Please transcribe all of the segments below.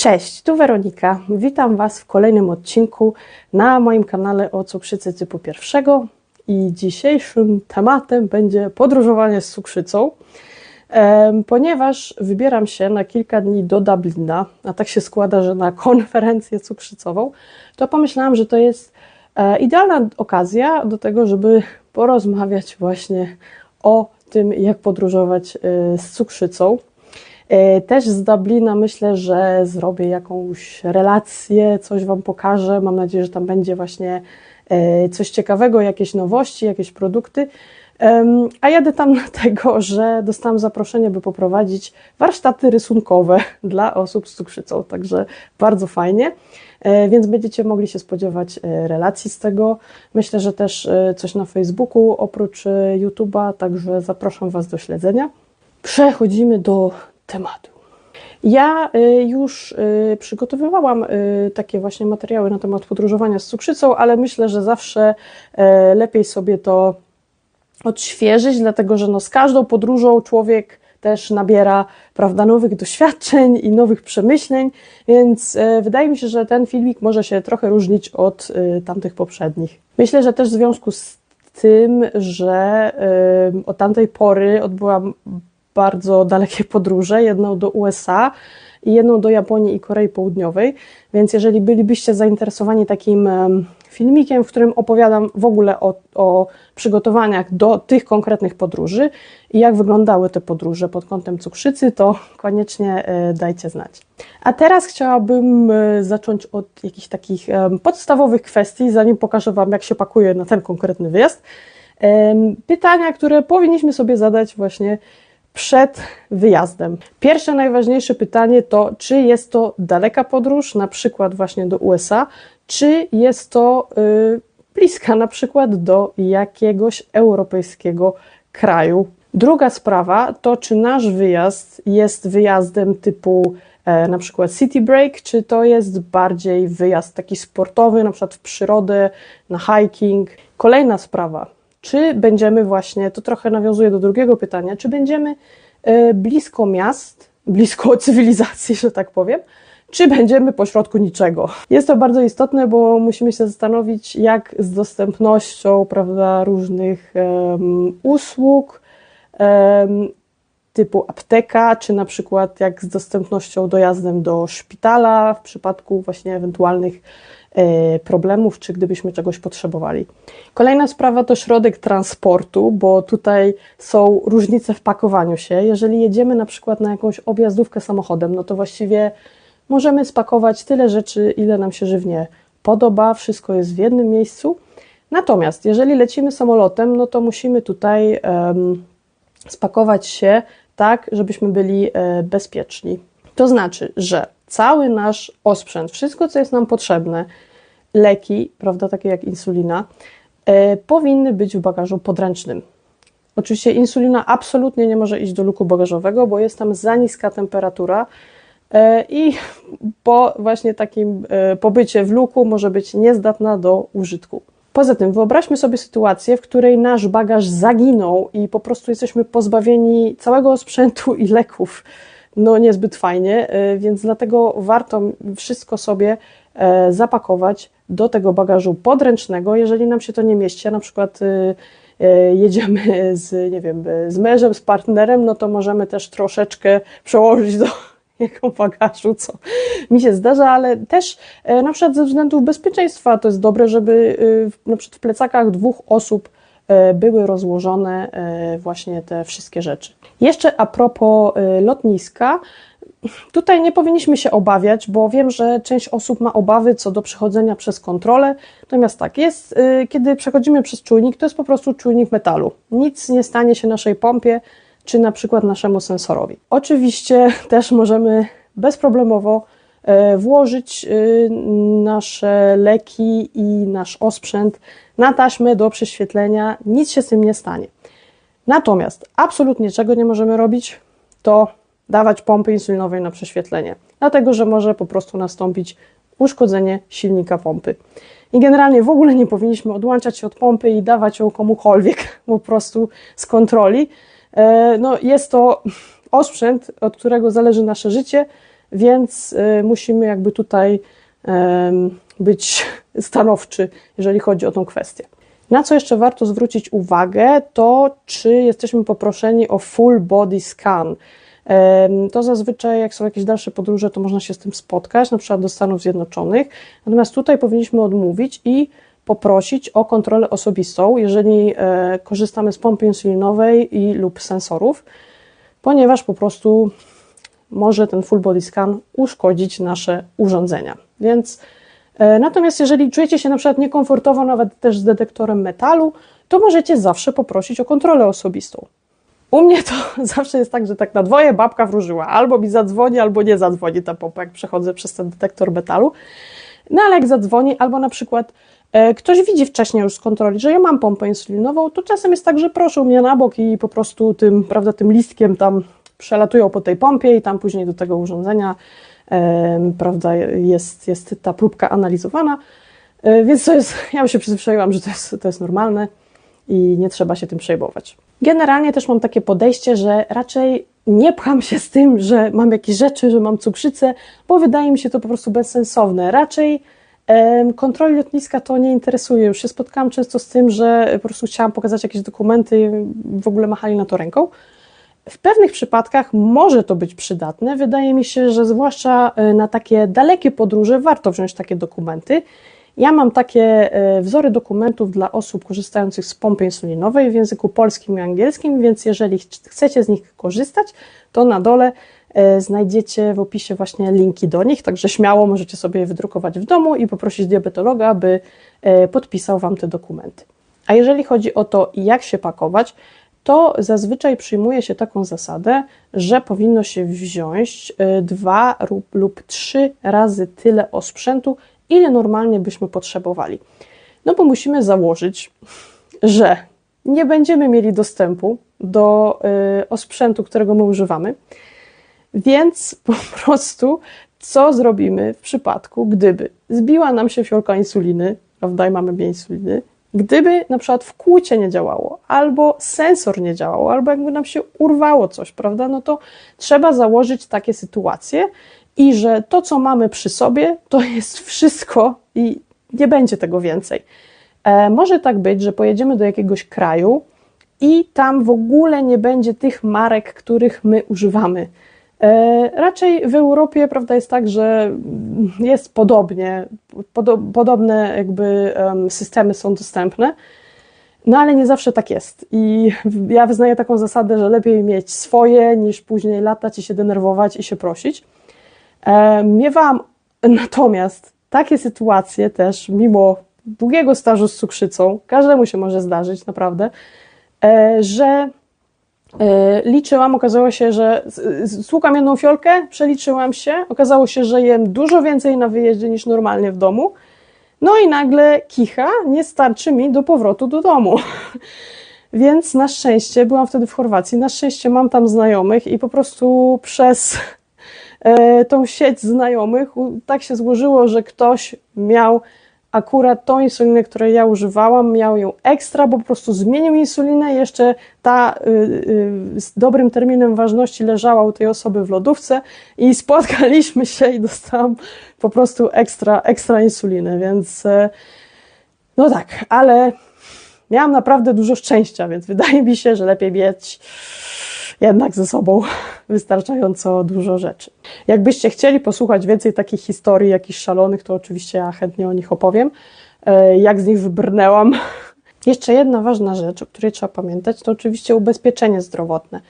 Cześć, tu Weronika. Witam Was w kolejnym odcinku na moim kanale o cukrzycy typu pierwszego i dzisiejszym tematem będzie podróżowanie z cukrzycą, ponieważ wybieram się na kilka dni do Dublina, a tak się składa, że na konferencję cukrzycową, to pomyślałam, że to jest e, idealna okazja do tego, żeby porozmawiać właśnie o tym, jak podróżować e, z cukrzycą. E, też z Dublina myślę, że zrobię jakąś relację, coś Wam pokażę. Mam nadzieję, że tam będzie właśnie e, coś ciekawego, jakieś nowości, jakieś produkty. A jadę tam dlatego, że dostałam zaproszenie, by poprowadzić warsztaty rysunkowe dla osób z cukrzycą, także bardzo fajnie. E, więc będziecie mogli się spodziewać relacji z tego. Myślę, że też coś na Facebooku oprócz YouTube'a, także zapraszam Was do śledzenia. Przechodzimy do tematu. Ja y, już y, przygotowywałam y, takie właśnie materiały na temat podróżowania z cukrzycą, ale myślę, że zawsze lepiej sobie to odświeżyć, dlatego że no z każdą podróżą człowiek też nabiera prawda, nowych doświadczeń i nowych przemyśleń, więc wydaje mi się, że ten filmik może się trochę różnić od tamtych poprzednich. Myślę, że też w związku z tym, że od tamtej pory odbyłam bardzo dalekie podróże, jedną do USA i jedną do Japonii i Korei Południowej. Więc jeżeli bylibyście zainteresowani takim filmikiem, w którym opowiadam w ogóle o, o przygotowaniach do tych konkretnych podróży i jak wyglądały te podróże pod kątem cukrzycy, to koniecznie e, dajcie znać. A teraz chciałabym e, zacząć od jakichś takich podstawowych kwestii, zanim pokażę Wam, jak się pakuje na ten konkretny wyjazd. Pytania, które powinniśmy sobie zadać właśnie przed wyjazdem. Pierwsze najważniejsze pytanie to, czy jest to daleka podróż, na przykład właśnie do USA, czy jest to yy, bliska na przykład do jakiegoś europejskiego kraju. Druga sprawa to, czy nasz wyjazd jest wyjazdem typu e, na przykład city break, czy to jest bardziej wyjazd taki sportowy, na przykład w przyrodę, na hiking. Kolejna sprawa, czy będziemy właśnie, to trochę nawiązuje do drugiego pytania, czy będziemy e, blisko miast, blisko cywilizacji, że tak powiem, czy będziemy pośrodku niczego. Jest to bardzo istotne, bo musimy się zastanowić, jak z dostępnością prawda, różnych um, usług um, typu apteka, czy na przykład jak z dostępnością dojazdem do szpitala w przypadku właśnie ewentualnych problemów, czy gdybyśmy czegoś potrzebowali. Kolejna sprawa to środek transportu, bo tutaj są różnice w pakowaniu się. Jeżeli jedziemy na przykład na jakąś objazdówkę samochodem, no to właściwie możemy spakować tyle rzeczy, ile nam się żywnie podoba, wszystko jest w jednym miejscu. Natomiast jeżeli lecimy samolotem, no to musimy tutaj um, spakować się tak, żebyśmy byli e, bezpieczni. To znaczy, że cały nasz osprzęt, wszystko, co jest nam potrzebne, leki, prawda, takie jak insulina, e, powinny być w bagażu podręcznym. Oczywiście insulina absolutnie nie może iść do luku bagażowego, bo jest tam za niska temperatura e, i po właśnie takim e, pobycie w luku może być niezdatna do użytku. Poza tym wyobraźmy sobie sytuację, w której nasz bagaż zaginął i po prostu jesteśmy pozbawieni całego sprzętu i leków no niezbyt fajnie, e, więc dlatego warto wszystko sobie e, zapakować do tego bagażu podręcznego, jeżeli nam się to nie mieści, na przykład e, jedziemy z, nie wiem, z mężem, z partnerem, no to możemy też troszeczkę przełożyć do jego bagażu, co mi się zdarza, ale też na przykład ze względów bezpieczeństwa to jest dobre, żeby na przykład w plecakach dwóch osób były rozłożone e, właśnie te wszystkie rzeczy. Jeszcze a propos e, lotniska, Tutaj nie powinniśmy się obawiać, bo wiem, że część osób ma obawy co do przechodzenia przez kontrolę. Natomiast tak, jest, kiedy przechodzimy przez czujnik, to jest po prostu czujnik metalu. Nic nie stanie się naszej pompie, czy na przykład naszemu sensorowi. Oczywiście też możemy bezproblemowo włożyć nasze leki i nasz osprzęt na taśmę do prześwietlenia, nic się z tym nie stanie. Natomiast absolutnie czego nie możemy robić, to dawać pompy insulinowej na prześwietlenie, dlatego że może po prostu nastąpić uszkodzenie silnika pompy. I generalnie w ogóle nie powinniśmy odłączać się od pompy i dawać ją komukolwiek po prostu z kontroli. E, no, jest to osprzęt, od którego zależy nasze życie, więc y, musimy jakby tutaj być stanowczy, jeżeli chodzi o tą kwestię. Na co jeszcze warto zwrócić uwagę, to czy jesteśmy poproszeni o full body scan. To zazwyczaj, jak są jakieś dalsze podróże, to można się z tym spotkać, na przykład do Stanów Zjednoczonych. Natomiast tutaj powinniśmy odmówić i poprosić o kontrolę osobistą, jeżeli e, korzystamy z pompy insulinowej i lub sensorów, ponieważ po prostu może ten full body scan uszkodzić nasze urządzenia. Więc e, natomiast jeżeli czujecie się na przykład niekomfortowo nawet też z detektorem metalu, to możecie zawsze poprosić o kontrolę osobistą. U mnie to zawsze jest tak, że tak na dwoje babka wróżyła. Albo mi zadzwoni, albo nie zadzwoni ta pompa, jak przechodzę przez ten detektor metalu. No ale jak zadzwoni, albo na przykład e, ktoś widzi wcześniej już z kontroli, że ja mam pompę insulinową, to czasem jest tak, że proszą mnie na bok i po prostu tym, prawda, tym listkiem tam przelatują po tej pompie i tam później do tego urządzenia prawda, jest, jest ta próbka analizowana. E, więc to jest, ja się przyzwyczaiłam, że to jest, to jest normalne i nie trzeba się tym przejmować. Generalnie też mam takie podejście, że raczej nie pcham się z tym, że mam jakieś rzeczy, że mam cukrzycę, bo wydaje mi się to po prostu bezsensowne. Raczej kontroli lotniska to nie interesuje. Już się spotkałam często z tym, że po prostu chciałam pokazać jakieś dokumenty i w ogóle machali na to ręką. W pewnych przypadkach może to być przydatne. Wydaje mi się, że zwłaszcza e, na takie dalekie podróże warto wziąć takie dokumenty. Ja mam takie e, wzory dokumentów dla osób korzystających z pompy insulinowej w języku polskim i angielskim, więc jeżeli chcecie z nich korzystać, to na dole e, znajdziecie w opisie właśnie linki do nich, także śmiało możecie sobie je wydrukować w domu i poprosić diabetologa, aby podpisał Wam te dokumenty. A jeżeli chodzi o to, jak się pakować, to zazwyczaj przyjmuje się taką zasadę, że powinno się wziąć y, dwa lub trzy razy tyle osprzętu, ile normalnie byśmy potrzebowali. No bo musimy założyć, że nie będziemy mieli dostępu do y, osprzętu, którego my używamy, więc po prostu co zrobimy w przypadku, gdyby zbiła nam się fiolka insuliny, prawda, i mamy mniej insuliny, Gdyby na przykład w kłucie nie działało, albo sensor nie działał, albo jakby nam się urwało coś, prawda, no to trzeba założyć takie sytuacje i że to, co mamy przy sobie, to jest wszystko i nie będzie tego więcej. E, może tak być, że pojedziemy do jakiegoś kraju i tam w ogóle nie będzie tych marek, których my używamy. E, raczej w Europie prawda jest tak, że jest podobnie, podobne jakby systemy są dostępne, no ale nie zawsze tak jest. I ja wyznaję taką zasadę, że lepiej mieć swoje, niż później latać i się denerwować i się prosić. E, miewałam natomiast takie sytuacje też, mimo długiego stażu z cukrzycą, każdemu się może zdarzyć naprawdę, e, że liczyłam, okazało się, że słucham jedną fiolkę, przeliczyłam się, okazało się, że jem dużo więcej na wyjeździe niż normalnie w domu. No i nagle kicha nie starczy mi do powrotu do domu. Więc na szczęście, byłam wtedy w Chorwacji, na szczęście mam tam znajomych i po prostu przez e, tą sieć znajomych tak się złożyło, że ktoś miał akurat tą insulinę, której ja używałam, miał ją ekstra, bo po prostu zmienił insulinę. Jeszcze ta y, y, z dobrym terminem ważności leżała u tej osoby w lodówce i spotkaliśmy się i dostałam po prostu ekstra, ekstra insulinę, więc y, no tak, ale miałam naprawdę dużo szczęścia, więc wydaje mi się, że lepiej mieć jednak ze sobą wystarczająco dużo rzeczy. Jakbyście chcieli posłuchać więcej takich historii, jakichś szalonych, to oczywiście ja chętnie o nich opowiem. E, jak z nich wybrnęłam. Jeszcze jedna ważna rzecz, o której trzeba pamiętać, to oczywiście ubezpieczenie zdrowotne.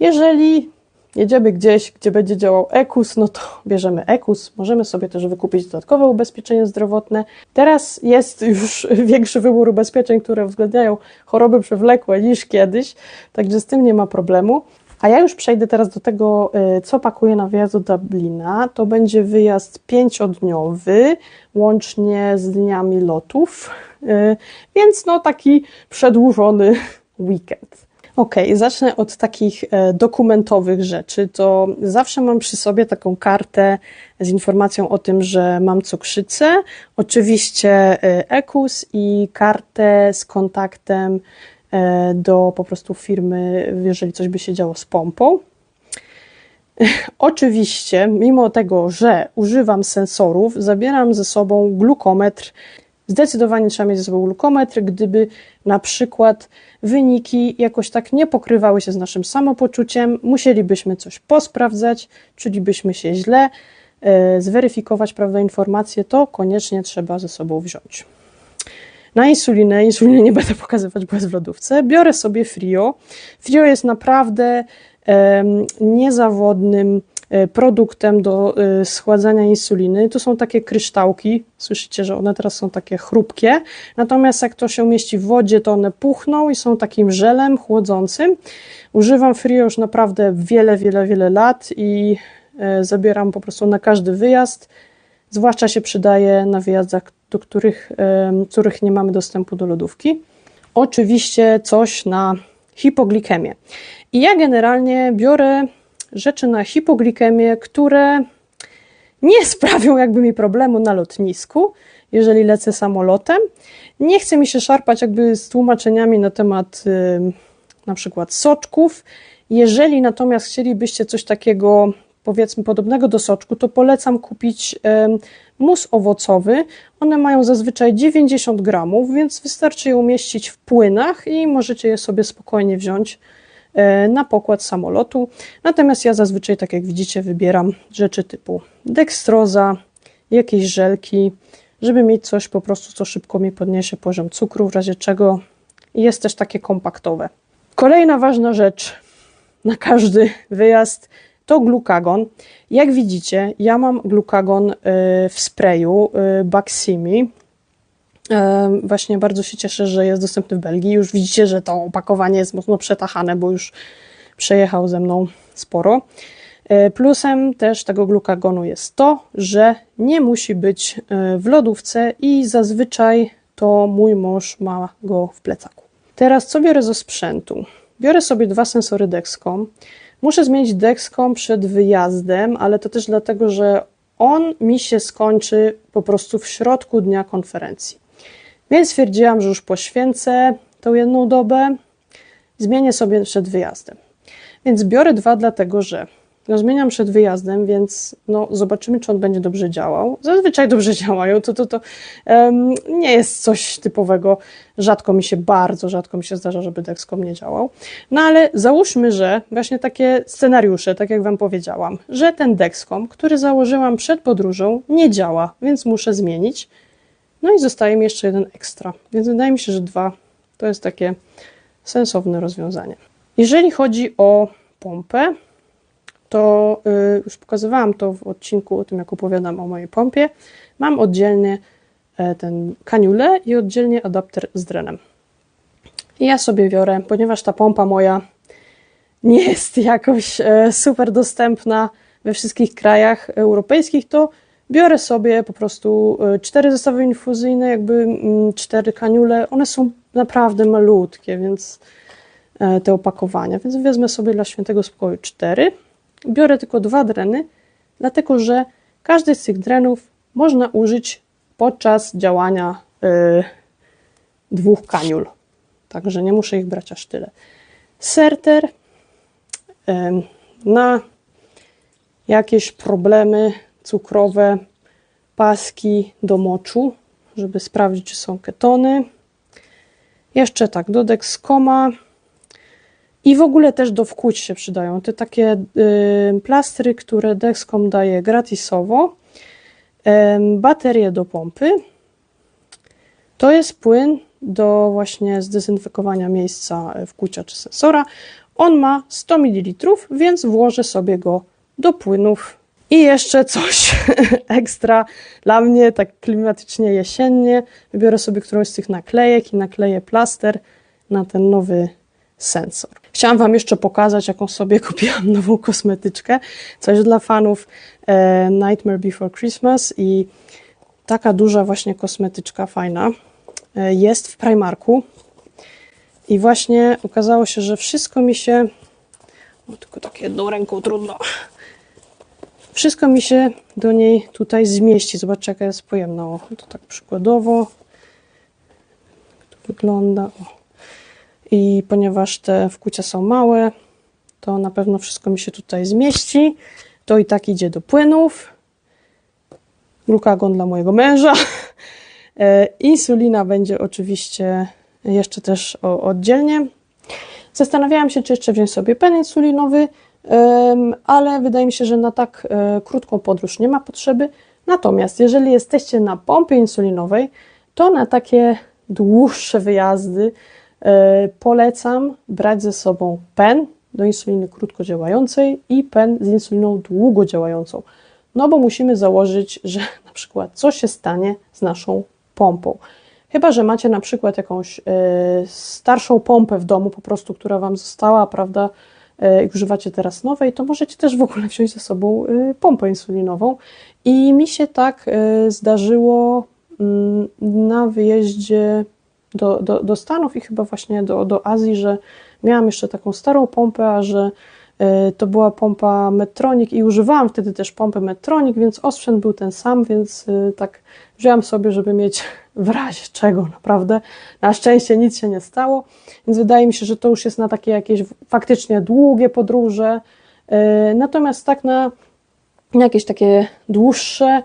Jeżeli jedziemy gdzieś, gdzie będzie działał EKUS, no to bierzemy EKUS. Możemy sobie też wykupić dodatkowe ubezpieczenie zdrowotne. Teraz jest już większy wybór ubezpieczeń, które uwzględniają choroby przewlekłe niż kiedyś, także z tym nie ma problemu. A ja już przejdę teraz do tego, y, co pakuję na wyjazd do Dublina. To będzie wyjazd pięciodniowy, łącznie z dniami lotów, y, więc no taki przedłużony weekend. Ok, zacznę od takich e, dokumentowych rzeczy. To zawsze mam przy sobie taką kartę z informacją o tym, że mam cukrzycę, oczywiście e, EKUS i kartę z kontaktem e, do po prostu firmy, jeżeli coś by się działo z pompą. Oczywiście, mimo tego, że używam sensorów, zabieram ze sobą glukometr. Zdecydowanie trzeba mieć ze sobą glukometr, gdyby na przykład wyniki jakoś tak nie pokrywały się z naszym samopoczuciem, musielibyśmy coś posprawdzać, czulibyśmy się źle, e, zweryfikować prawda, informacje, to koniecznie trzeba ze sobą wziąć. Na insulinę, insulinę nie będę pokazywać, bo jest w lodówce, biorę sobie Frio. Frio jest naprawdę niezawodnym e, produktem do e, schładzania insuliny. Tu są takie kryształki, słyszycie, że one teraz są takie chrupkie, natomiast jak to się umieści w wodzie, to one puchną i są takim żelem chłodzącym. Używam Frio już naprawdę wiele, wiele, wiele lat i e, zabieram po prostu na każdy wyjazd. Zwłaszcza się przydaje na wyjazdach, do których, których nie mamy dostępu do lodówki. Oczywiście coś na hipoglikemię. I ja generalnie biorę rzeczy na hipoglikemię, które nie sprawią jakby mi problemu na lotnisku, jeżeli lecę samolotem. Nie chce mi się szarpać jakby z tłumaczeniami na temat yy, na przykład soczków. Jeżeli natomiast chcielibyście coś takiego powiedzmy podobnego do soczku, to polecam kupić yy, mus owocowy. One mają zazwyczaj 90 gramów, więc wystarczy je umieścić w płynach i możecie je sobie spokojnie wziąć na pokład samolotu. Natomiast ja zazwyczaj, tak jak widzicie, wybieram rzeczy typu dekstroza, jakieś żelki, żeby mieć coś po prostu, co szybko mi podniesie poziom cukru, w razie czego jest też takie kompaktowe. Kolejna ważna rzecz na każdy wyjazd to glukagon. Jak widzicie, ja mam glukagon e, w sprayu e, Baximi. Właśnie bardzo się cieszę, że jest dostępny w Belgii. Już widzicie, że to opakowanie jest mocno przetachane, bo już przejechał ze mną sporo. E, plusem też tego glukagonu jest to, że nie musi być e, w lodówce i zazwyczaj to mój mąż ma go w plecaku. Teraz co biorę ze sprzętu? Biorę sobie dwa sensory Dexcom. Muszę zmienić Dexcom przed wyjazdem, ale to też dlatego, że on mi się skończy po prostu w środku dnia konferencji. Więc stwierdziłam, że już poświęcę tą jedną dobę, zmienię sobie przed wyjazdem. Więc biorę dwa, dlatego że no, zmieniam przed wyjazdem, więc no, zobaczymy, czy on będzie dobrze działał. Zazwyczaj dobrze działają, to, to, to um, nie jest coś typowego. Rzadko mi się, bardzo rzadko mi się zdarza, żeby Dexcom nie działał. No ale załóżmy, że właśnie takie scenariusze, tak jak Wam powiedziałam, że ten Dexcom, który założyłam przed podróżą, nie działa, więc muszę zmienić. No i zostaje mi jeszcze jeden ekstra, więc wydaje mi się, że dwa to jest takie sensowne rozwiązanie. Jeżeli chodzi o pompę, to yy, już pokazywałam to w odcinku o tym, jak opowiadam o mojej pompie. Mam oddzielnie e, ten kaniulę i oddzielnie adapter z drenem. I ja sobie biorę, ponieważ ta pompa moja nie jest jakoś e, super dostępna we wszystkich krajach europejskich, to biorę sobie po prostu e, cztery zestawy infuzyjne, jakby mm, cztery kaniule. One są naprawdę malutkie, więc e, te opakowania, więc wezmę sobie dla świętego spokoju cztery. Biorę tylko dwa dreny, dlatego że każdy z tych drenów można użyć podczas działania y, dwóch kaniul. Także nie muszę ich brać aż tyle. Serter y, na jakieś problemy cukrowe paski do moczu, żeby sprawdzić, czy są ketony. Jeszcze tak, do Dexcoma i w ogóle też do wkłuć się przydają. Te takie y, plastry, które Dexcom daje gratisowo. Y, baterie do pompy. To jest płyn do właśnie zdezynfekowania miejsca wkłucia czy sensora. On ma 100 ml, więc włożę sobie go do płynów i jeszcze coś ekstra dla mnie, tak klimatycznie jesiennie. Wybiorę sobie którąś z tych naklejek i nakleję plaster na ten nowy sensor. Chciałam Wam jeszcze pokazać, jaką sobie kupiłam nową kosmetyczkę. Coś dla fanów e, Nightmare Before Christmas i taka duża właśnie kosmetyczka, fajna, e, jest w Primarku. I właśnie okazało się, że wszystko mi się... O, tylko tak jedną ręką trudno wszystko mi się do niej tutaj zmieści. Zobaczcie, jaka jest pojemna. O, to tak przykładowo. to wygląda. O. I ponieważ te wkłucia są małe, to na pewno wszystko mi się tutaj zmieści. To i tak idzie do płynów. Glukagon dla mojego męża. E, insulina będzie oczywiście jeszcze też oddzielnie. Zastanawiałam się, czy jeszcze wziąć sobie pen insulinowy, ale wydaje mi się, że na tak e, krótką podróż nie ma potrzeby. Natomiast jeżeli jesteście na pompie insulinowej, to na takie dłuższe wyjazdy e, polecam brać ze sobą pen do insuliny krótko działającej i pen z insuliną długo działającą. No bo musimy założyć, że na przykład co się stanie z naszą pompą. Chyba, że macie na przykład jakąś y, starszą pompę w domu, po prostu, która Wam została, prawda, y, i używacie teraz nowej, to możecie też w ogóle wziąć ze sobą y, pompę insulinową. I mi się tak zdarzyło mm, na wyjeździe do, do, do Stanów i chyba właśnie do, do Azji, że miałam jeszcze taką starą pompę, a że to była pompa Medtronic i używałam wtedy też pompy Medtronic, więc osprzęt był ten sam, więc tak wziąłam sobie, żeby mieć w razie czego naprawdę. Na szczęście nic się nie stało, więc wydaje mi się, że to już jest na takie jakieś faktycznie długie podróże. E, natomiast tak na jakieś takie dłuższe,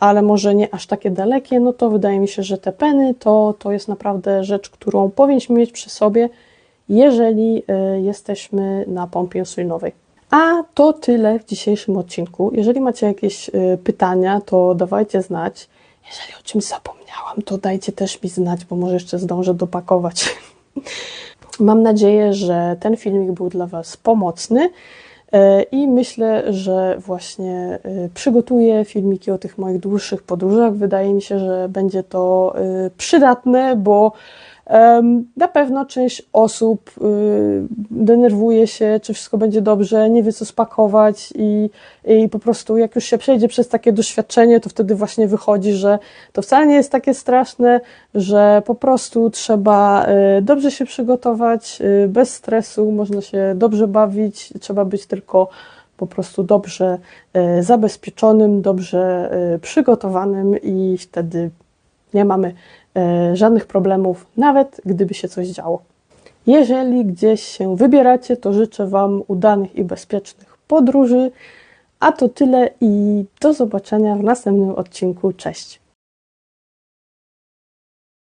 ale może nie aż takie dalekie, no to wydaje mi się, że te peny to, to jest naprawdę rzecz, którą powinniśmy mieć przy sobie, jeżeli e, jesteśmy na pompie insulinowej. A to tyle w dzisiejszym odcinku. Jeżeli macie jakieś pytania, to dawajcie znać. Jeżeli o czymś zapomniałam, to dajcie też mi znać, bo może jeszcze zdążę dopakować. Mam nadzieję, że ten filmik był dla Was pomocny e, i myślę, że właśnie e, przygotuję filmiki o tych moich dłuższych podróżach. Wydaje mi się, że będzie to e, przydatne, bo na pewno część osób y, denerwuje się, czy wszystko będzie dobrze, nie wie co spakować i, i po prostu jak już się przejdzie przez takie doświadczenie, to wtedy właśnie wychodzi, że to wcale nie jest takie straszne, że po prostu trzeba y, dobrze się przygotować, y, bez stresu, można się dobrze bawić, trzeba być tylko po prostu dobrze zabezpieczonym, dobrze przygotowanym i wtedy nie mamy E, żadnych problemów, nawet gdyby się coś działo. Jeżeli gdzieś się wybieracie, to życzę Wam udanych i bezpiecznych podróży. A to tyle i do zobaczenia w następnym odcinku. Cześć!